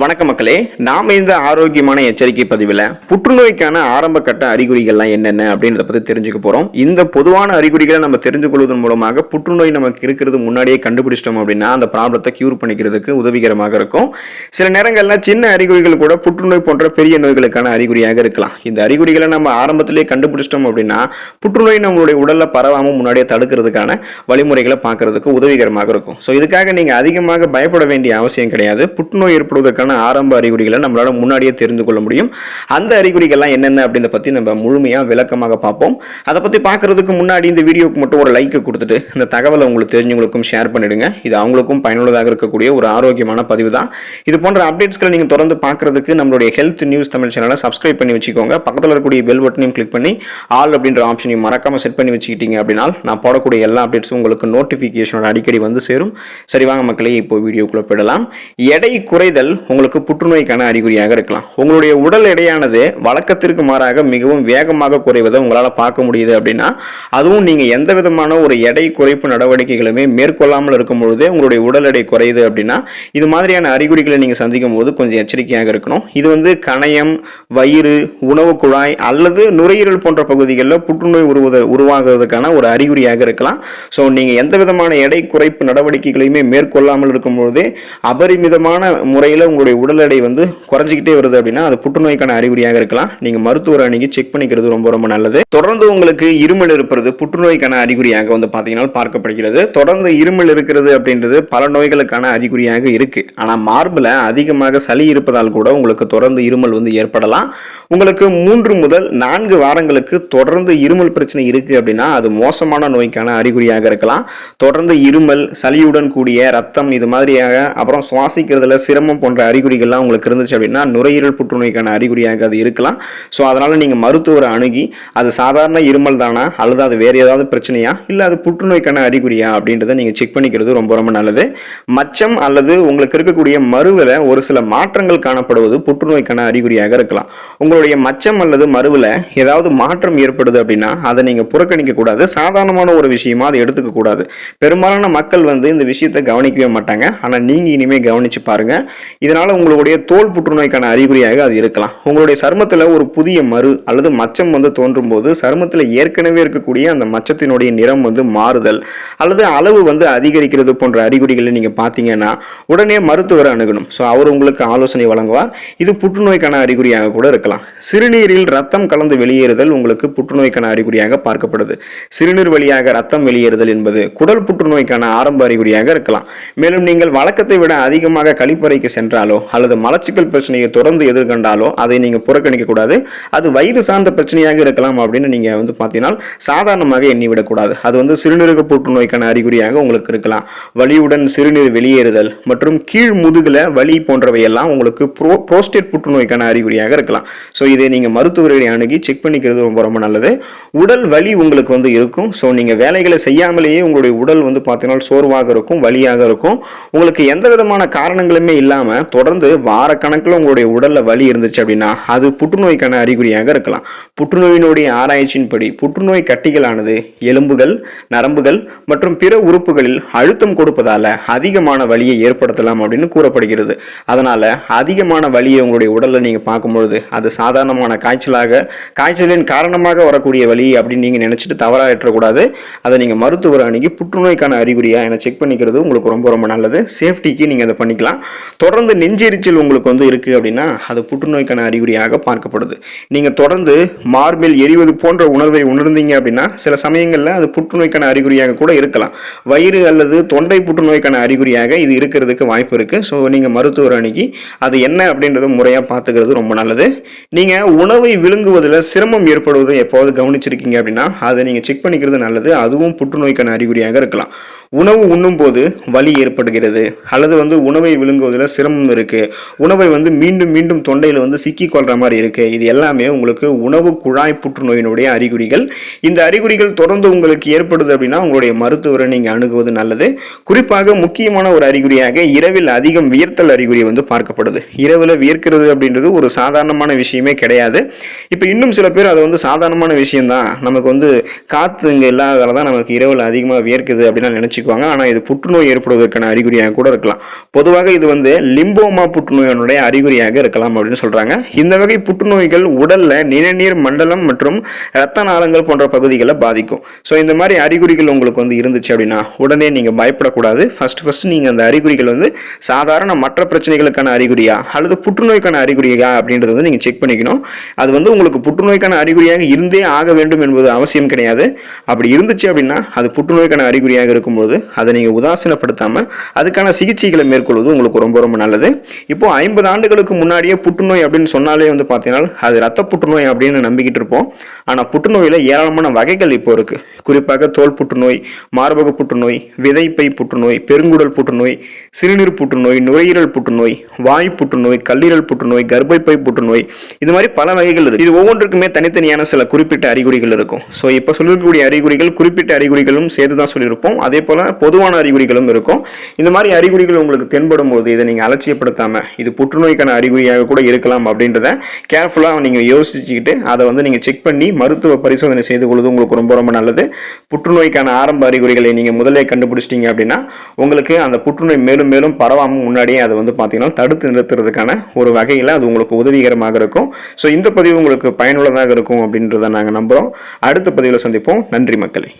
வணக்க மக்களே நாம் இந்த ஆரோக்கியமான எச்சரிக்கை பதிவில் புற்றுநோய்க்கான ஆரம்ப கட்ட அறிகுறிகள்லாம் என்னென்ன அப்படின்றத பற்றி தெரிஞ்சுக்க போகிறோம் இந்த பொதுவான அறிகுறிகளை நம்ம தெரிஞ்சு கொள்வதன் மூலமாக புற்றுநோய் நமக்கு இருக்கிறது முன்னாடியே கண்டுபிடிச்சிட்டோம் அப்படின்னா அந்த ப்ராப்ளத்தை க்யூர் பண்ணிக்கிறதுக்கு உதவிகரமாக இருக்கும். சில நேரங்களில் சின்ன அறிகுறிகள் கூட புற்றுநோய் போன்ற பெரிய நோய்களுக்கான அறிகுறியாக இருக்கலாம். இந்த அறிகுறிகளை நம்ம ஆரம்பத்திலே கண்டுபிடிச்சிட்டோம் அப்படின்னா புற்றுநோய் நம்மளுடைய உடலில் பரவாமல் முன்னாடியே தடுக்கிறதுக்கான வழிமுறைகளை பார்க்கறதுக்கு உதவிகரமாக இருக்கும். ஸோ இதுக்காக நீங்கள் அதிகமாக பயப்பட வேண்டிய அவசியம் கிடையாது. புற்றுநோய் ஏற்படுவதற்கான ஆரம்ப அறிகுறிகளை நம்மளால முன்னாடியே தெரிந்து கொள்ள முடியும். அந்த அறிகுறிகள்லாம் என்னென்ன அப்படின்றத பற்றி நம்ம முழுமையாக விளக்கமாக பார்ப்போம். அதை பற்றி பார்க்கறதுக்கு முன்னாடி இந்த வீடியோக்கு மட்டும் ஒரு லைக்கை கொடுத்துட்டு இந்த தகவலை உங்களுக்கு தெரிஞ்சவங்களுக்கும் ஷேர் பண்ணிடுங்க. இது அவங்களுக்கும் பயனுள்ளதாக இருக்கக்கூடிய ஒரு ஆரோக்கியமான பதிவு தான். இது போன்ற அப்டேட்ஸ்களை நீங்கள் தொடர்ந்து பார்க்குறதுக்கு நம்மளுடைய ஹெல்த் நியூஸ் தமிழ் சேனலை சப்ஸ்கிரைப் பண்ணி வச்சுக்கோங்க. பக்கத்தில் இருக்கக்கூடிய பெல் பட்டனையும் கிளிக் பண்ணி ஆல் அப்படின்ற ஆப்ஷனையும் மறக்காமல் செட் பண்ணி வச்சுக்கிட்டீங்க அப்படின்னா நான் போடக்கூடிய எல்லா அப்டேட்ஸும் உங்களுக்கு நோட்டிஃபிகேஷனோட அடிக்கடி வந்து சேரும். சரி வாங்க மக்களே இப்போ வீடியோக்குள்ளே போயிடலாம். எடை குறைதல் உங்களுக்கு புற்றுநோய்க்கான அறிகுறியாக இருக்கலாம். உங்களுடைய உடல் எடையானது வழக்கத்திற்கு மாறாக மிகவும் வேகமாக குறைவதை உங்களால் பார்க்க முடியுது அப்படின்னா அதுவும் நீங்கள் எந்த விதமான ஒரு எடை குறைப்பு நடவடிக்கைகளுமே மேற்கொள்ளாமல் இருக்கும் பொழுது உங்களுடைய உடல் எடை குறையுது அப்படின்னா இது மாதிரியான அறிகுறிகளை நீங்கள் சந்திக்கும் போது கொஞ்சம் எச்சரிக்கையாக இருக்கணும். இது வந்து கணையம் வயிறு உணவு குழாய் அல்லது நுரையீரல் போன்ற பகுதிகளில் புற்றுநோய் உருவ உருவாகிறதுக்கான ஒரு அறிகுறியாக இருக்கலாம். ஸோ நீங்கள் எந்த விதமான எடை குறைப்பு நடவடிக்கைகளையுமே மேற்கொள்ளாமல் இருக்கும்பொழுது அபரிமிதமான முறையில் உங்களுடைய உடல் எடை வந்து குறைஞ்சிக்கிட்டே வருது அப்படின்னா அது புற்றுநோய்க்கான அறிகுறியாக இருக்கலாம். நீங்கள் மருத்துவர் அணுகி செக் பண்ணிக்கிறது ரொம்ப ரொம்ப நல்லது. தொடர்ந்து உங்களுக்கு இருமல் இருப்பது புற்றுநோய்க்கான அறிகுறியாக வந்து பார்த்தீங்கன்னா பார்க்கப்படுகிறது. தொடர்ந்து இருமல் இருக்கிறது அப்படின்றது பல நோய்களுக்கான அறிகுறியாக இருக்கு. ஆனால் மார்பில் அதிகமாக சளி இருப்பதால் கூட உங்களுக்கு தொடர்ந்து இருமல் வந்து ஏற்படலாம். உங்களுக்கு மூன்று முதல் நான்கு வாரங்களுக்கு தொடர்ந்து இருமல் பிரச்சனை இருக்கு அப்படின்னா அது மோசமான நோய்க்கான அறிகுறியாக இருக்கலாம். தொடர்ந்து இருமல் சளியுடன் கூடிய ரத்தம் இது மாதிரியாக அப்புறம் சுவாசிக்கிறதுல சிரமம் போன்ற அறிகுறிகள்லாம் உங்களுக்கு இருந்துச்சு அப்படின்னா நுரையீரல் புற்றுநோய்க்கான அறிகுறியாக அது இருக்கலாம். ஸோ அதனால் நீங்க மருத்துவரை அணுகி அது சாதாரண இருமல் தானா? அல்லது அது வேறு ஏதாவது பிரச்சனையா? இல்லை அது புற்றுநோய்க்கான அறிகுறியா? அப்படின்றத நீங்க செக் பண்ணிக்கிறது ரொம்ப ரொம்ப நல்லது. மச்சம் அல்லது உங்களுக்கு இருக்கக்கூடிய மருவில் ஒரு சில மாற்றங்கள் காணப்படுவது புற்றுநோய்க்கான அறிகுறியாக இருக்கலாம். உங்களுடைய மச்சம் அல்லது மருவில் ஏதாவது மாற்றம் ஏற்படுது அப்படின்னா அதை நீங்கள் புறக்கணிக்க கூடாது. சாதாரணமான ஒரு விஷயமா அதை எடுத்துக்க கூடாது. பெரும்பாலான மக்கள் வந்து இந்த விஷயத்தை கவனிக்கவே மாட்டாங்க. ஆனால் நீங்கள் இனிமேல் கவனிச்சு பாருங்க. இதனால் உங்களுடைய தோல் புற்றுநோய்க்கான அறிகுறியாக அது இருக்கலாம். உங்களுடைய சருமத்தில் ஒரு புதிய மறு அல்லது மச்சம் வந்து தோன்றும் போது சருமத்தில் ஏற்கனவே இருக்கக்கூடிய அந்த மச்சத்தினுடைய நிறம் வந்து மாறுதல் அல்லது அளவு வந்து அதிகரிக்கிறது போன்ற அறிகுறிகளை நீங்கள் பார்த்தீங்கன்னா உடனே மருத்துவரை அணுகணும். ஸோ அவர் உங்களுக்கு ஆலோசனை வழங்குவார். இது புற்றுநோய்க்கான அறிகுறியாக கூட இருக்கலாம். சிறுநீரில் ரத்தம் கலந்து வெளியேறுதல் உங்களுக்கு புற்றுநோய்க்கான அறிகுறியாக பார்க்கப்படுது. சிறுநீர் வழியாக ரத்தம் வெளியேறுதல் என்பது குடல் புற்றுநோய்க்கான ஆரம்ப அறிகுறியாக இருக்கலாம். மேலும் நீங்கள் வழக்கத்தை விட அதிகமாக கழிப்பறைக்கு இருந்தாலோ அல்லது மலச்சிக்கல் பிரச்சனையை தொடர்ந்து எதிர்கண்டாலோ அதை நீங்கள் புறக்கணிக்க கூடாது. அது வயிறு சார்ந்த பிரச்சனையாக இருக்கலாம் அப்படின்னு நீங்கள் வந்து பார்த்தீங்கன்னா சாதாரணமாக எண்ணிவிடக்கூடாது. அது வந்து சிறுநீரக புற்றுநோய்க்கான அறிகுறியாக உங்களுக்கு இருக்கலாம். வலியுடன் சிறுநீர் வெளியேறுதல் மற்றும் கீழ் முதுகில் வலி போன்றவையெல்லாம் உங்களுக்கு ப்ரோ புரோஸ்டேட் புற்றுநோய்க்கான அறிகுறியாக இருக்கலாம். ஸோ இதை நீங்கள் மருத்துவரை அணுகி செக் பண்ணிக்கிறது ரொம்ப ரொம்ப நல்லது. உடல் வலி உங்களுக்கு வந்து இருக்கும். ஸோ நீங்கள் வேலைகளை செய்யாமலேயே உங்களுடைய உடல் வந்து பார்த்தீங்கன்னா சோர்வாக இருக்கும் வலியாக இருக்கும். உங்களுக்கு எந்த விதமான காரணங்களுமே இல்லாமல் தொடர்ந்து வாரக்கணக்கில் உங்களுடைய உடலில் வலி இருந்துச்சு அப்படின்னா அது புற்றுநோய்க்கான அறிகுறியாக இருக்கலாம். புற்றுநோயினுடைய ஆராய்ச்சியின்படி புற்றுநோய் கட்டிகளானது எலும்புகள் நரம்புகள் மற்றும் பிற உறுப்புகளில் அழுத்தம் கொடுப்பதால் அதிகமான வலியை ஏற்படுத்தலாம் அப்படின்னு கூறப்படுகிறது. அதனால் அதிகமான வலியை உங்களுடைய உடலில் நீங்கள் பார்க்கும்பொழுது அது சாதாரணமான காய்ச்சலாக காய்ச்சலின் காரணமாக வரக்கூடிய வலி அப்படின்னு நீங்கள் நினச்சிட்டு தவறாக ஏற்றக்கூடாது அதை நீங்கள் மருத்துவர் அணுகி புற்றுநோய்க்கான அறிகுறியாக என செக் பண்ணிக்கிறது உங்களுக்கு ரொம்ப ரொம்ப நல்லது. சேஃப்டிக்கு நீங்கள் அதை பண்ணிக்கலாம். தொடர்ந்து நெஞ்செரிச்சல் உங்களுக்கு வந்து இருக்குது அப்படின்னா அது புற்றுநோய்க்கான அறிகுறியாக பார்க்கப்படுது. நீங்கள் தொடர்ந்து மார்பில் எரிவது போன்ற உணர்வை உணர்ந்தீங்க அப்படின்னா சில சமயங்களில் அது புற்றுநோய்க்கான அறிகுறியாக கூட இருக்கலாம். வயிறு அல்லது தொண்டை புற்றுநோய்க்கான அறிகுறியாக இது இருக்கிறதுக்கு வாய்ப்பு இருக்குது ஸோ நீங்கள் மருத்துவர் அணுகி அது என்ன அப்படின்றத முறையாக பார்த்துக்கிறது ரொம்ப நல்லது. நீங்கள் உணவை விழுங்குவதில் சிரமம் ஏற்படுவதை எப்போது கவனிச்சிருக்கீங்க அப்படின்னா அதை நீங்கள் செக் பண்ணிக்கிறது நல்லது. அதுவும் புற்றுநோய்க்கான அறிகுறியாக இருக்கலாம். உணவு உண்ணும் போது வலி ஏற்படுகிறது. அல்லது வந்து உணவை விழுங்குவதில் சிரமம் இருக்குது உணவை வந்து மீண்டும் மீண்டும் தொண்டையில் வந்து சிக்கி கொள்கிற மாதிரி இருக்குது இது எல்லாமே உங்களுக்கு உணவு குழாய் புற்றுநோயினுடைய அறிகுறிகள். இந்த அறிகுறிகள் தொடர்ந்து உங்களுக்கு ஏற்படுது அப்படின்னா உங்களுடைய மருத்துவரை நீங்கள் அணுகுவது நல்லது. குறிப்பாக முக்கியமான ஒரு அறிகுறியாக இரவில் அதிகம் வியர்த்தல் அறிகுறி வந்து பார்க்கப்படுது. இரவில் வியர்க்கிறது அப்படின்றது ஒரு சாதாரணமான விஷயமே கிடையாது. இப்போ இன்னும் சில பேர் அது வந்து சாதாரணமான விஷயம்தான். நமக்கு வந்து காற்று இங்கே இல்லாததால தான் நமக்கு இரவில் அதிகமாக வியர்க்குது அப்படின்னு வச்சுக்குவாங்க. ஆனால் இது புற்றுநோய் ஏற்படுவதற்கான அறிகுறியாக கூட இருக்கலாம். பொதுவாக இது வந்து லிம்போமா புற்றுநோயினுடைய அறிகுறியாக இருக்கலாம் அப்படின்னு சொல்றாங்க. இந்த வகை புற்றுநோய்கள் உடல்ல நிணநீர் மண்டலம் மற்றும் இரத்த நாளங்கள் போன்ற பகுதிகளை பாதிக்கும். ஸோ இந்த மாதிரி அறிகுறிகள் உங்களுக்கு வந்து இருந்துச்சு அப்படின்னா உடனே நீங்க பயப்படக்கூடாது. ஃபர்ஸ்ட் ஃபர்ஸ்ட் நீங்க அந்த அறிகுறிகள் வந்து சாதாரண மற்ற பிரச்சனைகளுக்கான அறிகுறியா அல்லது புற்றுநோய்க்கான அறிகுறியா அப்படின்றத வந்து நீங்க செக் பண்ணிக்கணும். அது வந்து உங்களுக்கு புற்றுநோய்க்கான அறிகுறியாக இருந்தே ஆக வேண்டும் என்பது அவசியம் கிடையாது. அப்படி இருந்துச்சு அப்படின்னா அது புற்றுநோய்க்கான அறிகுறியாக இருக்கும்போது அதை நீங்கள் உதாசீனப்படுத்தாமல் அதுக்கான சிகிச்சைகளை மேற்கொள்வது உங்களுக்கு ரொம்ப ரொம்ப நல்லது. இப்போ ஐம்பது ஆண்டுகளுக்கு முன்னாடியே புற்றுநோய் அப்படின்னு சொன்னாலே வந்து பார்த்தீங்கன்னா அது ரத்த புற்றுநோய் அப்படின்னு நம்பிக்கிட்டு இருப்போம். ஆனால் புற்றுநோயில் ஏராளமான வகைகள் இப்போ இருக்குது குறிப்பாக தோல் புற்றுநோய் மார்பக புற்றுநோய் விதைப்பை புற்றுநோய் பெருங்குடல் புற்றுநோய் சிறுநீர் புற்றுநோய் நுரையீரல் புற்றுநோய் வாய் புற்றுநோய் கல்லீரல் புற்றுநோய் கர்ப்பப்பை புற்றுநோய் இது மாதிரி பல வகைகள் இருக்குது இது ஒவ்வொன்றுக்குமே தனித்தனியான சில குறிப்பிட்ட அறிகுறிகள் இருக்கும். ஸோ இப்போ சொல்லக்கூடிய அறிகுறிகள் குறிப்பிட்ட அறிகுறிகளும் சேர்த்து தான் சொல்லியிருப்போம். அதே போல பொதுவான அறிகுறிகளும் இருக்கும். இந்த மாதிரி அறிகுறிகள் உங்களுக்கு தென்படும் போது இதை நீங்கள் அலட்சியப்படுத்தாம இது புற்றுநோய்க்கான அறிகுறியாக கூட இருக்கலாம் அப்படின்றத கேர்ஃபுல்லாக நீங்கள் யோசிச்சுக்கிட்டு அதை வந்து நீங்கள் செக் பண்ணி மருத்துவ பரிசோதனை செய்து கொள்வது உங்களுக்கு ரொம்ப ரொம்ப நல்லது. புற்றுநோய்க்கான ஆரம்ப அறிகுறிகளை நீங்கள் முதலே கண்டுபிடிச்சிட்டிங்க அப்படின்னா உங்களுக்கு அந்த புற்றுநோய் மேலும் மேலும் பரவாமல் முன்னாடியே அதை வந்து பார்த்தீங்கன்னா தடுத்து நிறுத்துறதுக்கான ஒரு வகையில் அது உங்களுக்கு உதவிகரமாக இருக்கும். ஸோ இந்த பதிவு உங்களுக்கு பயனுள்ளதாக இருக்கும் அப்படின்றத நாங்கள் நம்புகிறோம் அடுத்த பதிவில் சந்திப்போம். நன்றி மக்களே.